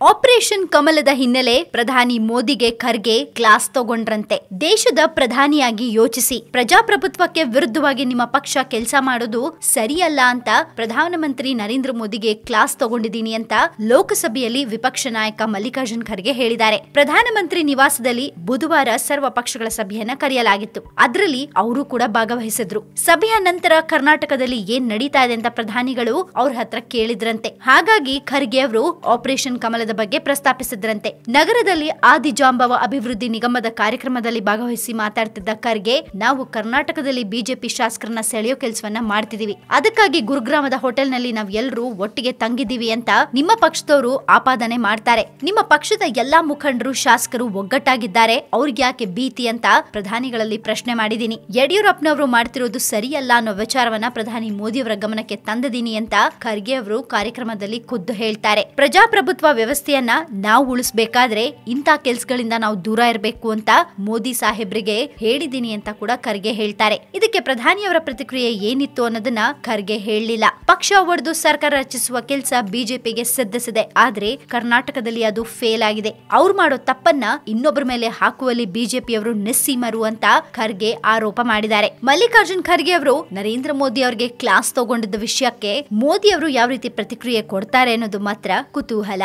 Operation ಕಮಲದ ಹಿನ್ನೆಲೆ ಪ್ರಧಾನಿ ಮೋದಿಗೆ ಖರ್ಗೆ ಕ್ಲಾಸ್ ತಗೊಂಡ್ರಂತೆ. ದೇಶದ ಪ್ರಧಾನಿಯಾಗಿ ಯೋಚಿಸಿ. ಪ್ರಜಾಪ್ರಭುತ್ವಕ್ಕೆ ವಿರುದ್ಧವಾಗಿ ನಿಮ್ಮ ಪಕ್ಷ ಕೆಲಸ ಮಾಡೋದು ಸರಿಯಲ್ಲ ಅಂತ ಪ್ರಧಾನಮಂತ್ರಿ ನರೇಂದ್ರ ಮೋದಿಗೆ ಕ್ಲಾಸ್ ತಗೊಂಡಿದ್ದೀನಿ ಅಂತ ಲೋಕಸಭೆಯಲ್ಲಿ ವಿಪಕ್ಷ ನಾಯಕ ಮಲ್ಲಿಕಾರ್ಜುನ್ ಖರ್ಗೆ ಹೇಳಿದ್ದಾರೆ. ಪ್ರಧಾನಮಂತ್ರಿ ನಿವಾಸದಲ್ಲಿ ಬುಧವಾರ ಸರ್ವ ಪಕ್ಷಗಳ ಸಭೆಯನ್ನ ಕರೆಯಲಾಗಿತ್ತು. ಅದರಲ್ಲಿ ಅವರು ಕೂಡ ಭಾಗವಹಿಸಿದ್ರು. ಸಭೆಯ ನಂತರ ಕರ್ನಾಟಕದಲ್ಲಿ ಏನ್ ನಡೀತಾ ಇದೆ ಅಂತ ಪ್ರಧಾನಿಗಳು ಅವ್ರ ಹತ್ರ ಕೇಳಿದ್ರಂತೆ. ಹಾಗಾಗಿ ಖರ್ಗೆ ಅವರು ಆಪರೇಷನ್ ಕಮಲದ ಬಗ್ಗೆ ಪ್ರಸ್ತಾಪಿಸಿದ್ರಂತೆ. ನಗರದಲ್ಲಿ ಆದಿಜಾಂಬವ ಅಭಿವೃದ್ಧಿ ನಿಗಮದ ಕಾರ್ಯಕ್ರಮದಲ್ಲಿ ಭಾಗವಹಿಸಿ ಮಾತಾಡ್ತಿದ್ದ ಖರ್ಗೆ, ನಾವು ಕರ್ನಾಟಕದಲ್ಲಿ ಬಿಜೆಪಿ ಶಾಸಕರನ್ನ ಸೆಳೆಯೋ ಕೆಲಸವನ್ನ ಮಾಡ್ತಿದೀವಿ. ಅದಕ್ಕಾಗಿ ಗುರುಗ್ರಾಮದ ಹೋಟೆಲ್ನಲ್ಲಿ ನಾವ್ ಎಲ್ಲರೂ ಒಟ್ಟಿಗೆ ತಂಗಿದ್ದೀವಿ ಅಂತ ನಿಮ್ಮ ಪಕ್ಷದವರು ಆಪಾದನೆ ಮಾಡ್ತಾರೆ. ನಿಮ್ಮ ಪಕ್ಷದ ಎಲ್ಲಾ ಮುಖಂಡರು, ಶಾಸಕರು ಒಗ್ಗಟ್ಟಾಗಿದ್ದಾರೆ. ಅವ್ರಿಗೆ ಯಾಕೆ ಭೀತಿ ಅಂತ ಪ್ರಧಾನಿಗಳಲ್ಲಿ ಪ್ರಶ್ನೆ ಮಾಡಿದೀನಿ. ಯಡಿಯೂರಪ್ಪನವರು ಮಾಡ್ತಿರೋದು ಸರಿಯಲ್ಲ ಅನ್ನೋ ವಿಚಾರವನ್ನ ಪ್ರಧಾನಿ ಮೋದಿಯವರ ಗಮನಕ್ಕೆ ತಂದಿದ್ದೀನಿ ಅಂತ ಖರ್ಗೆ ಅವರು ಕಾರ್ಯಕ್ರಮದಲ್ಲಿ ಖುದ್ದು ಹೇಳ್ತಾರೆ. ಪ್ರಜಾಪ್ರಭುತ್ವ ವ್ಯವಸ್ಥೆಯನ್ನ ನಾವು ಉಳಿಸ್ಬೇಕಾದ್ರೆ ಇಂಥ ಕೆಲ್ಸಗಳಿಂದ ನಾವು ದೂರ ಇರಬೇಕು ಅಂತ ಮೋದಿ ಸಾಹೇಬ್ರಿಗೆ ಹೇಳಿದ್ದೀನಿ ಅಂತ ಕೂಡ ಖರ್ಗೆ ಹೇಳ್ತಾರೆ. ಇದಕ್ಕೆ ಪ್ರಧಾನಿಯವರ ಪ್ರತಿಕ್ರಿಯೆ ಏನಿತ್ತು ಅನ್ನೋದನ್ನ ಖರ್ಗೆ ಹೇಳಲಿಲ್ಲ. ಪಕ್ಷ ಒಡೆದು ಸರ್ಕಾರ ರಚಿಸುವ ಕೆಲಸ ಬಿಜೆಪಿಗೆ ಸದ್ದಿಸಿದೆ. ಆದ್ರೆ ಕರ್ನಾಟಕದಲ್ಲಿ ಅದು ಫೇಲ್ ಆಗಿದೆ. ಅವ್ರು ಮಾಡೋ ತಪ್ಪನ್ನ ಇನ್ನೊಬ್ಬರ ಮೇಲೆ ಹಾಕುವಲ್ಲಿ ಬಿಜೆಪಿಯವರು ನಿಸ್ಸೀಮರು ಅಂತ ಖರ್ಗೆ ಆರೋಪ ಮಾಡಿದ್ದಾರೆ. ಮಲ್ಲಿಕಾರ್ಜುನ್ ಖರ್ಗೆ ಅವರು ನರೇಂದ್ರ ಮೋದಿ ಅವರಿಗೆ ಕ್ಲಾಸ್ ತಗೊಂಡಿದ್ದ ವಿಷಯಕ್ಕೆ ಮೋದಿ ಅವರು ಯಾವ ರೀತಿ ಪ್ರತಿಕ್ರಿಯೆ ಕೊಡ್ತಾರೆ ಅನ್ನೋದು ಮಾತ್ರ ಕುತೂಹಲ.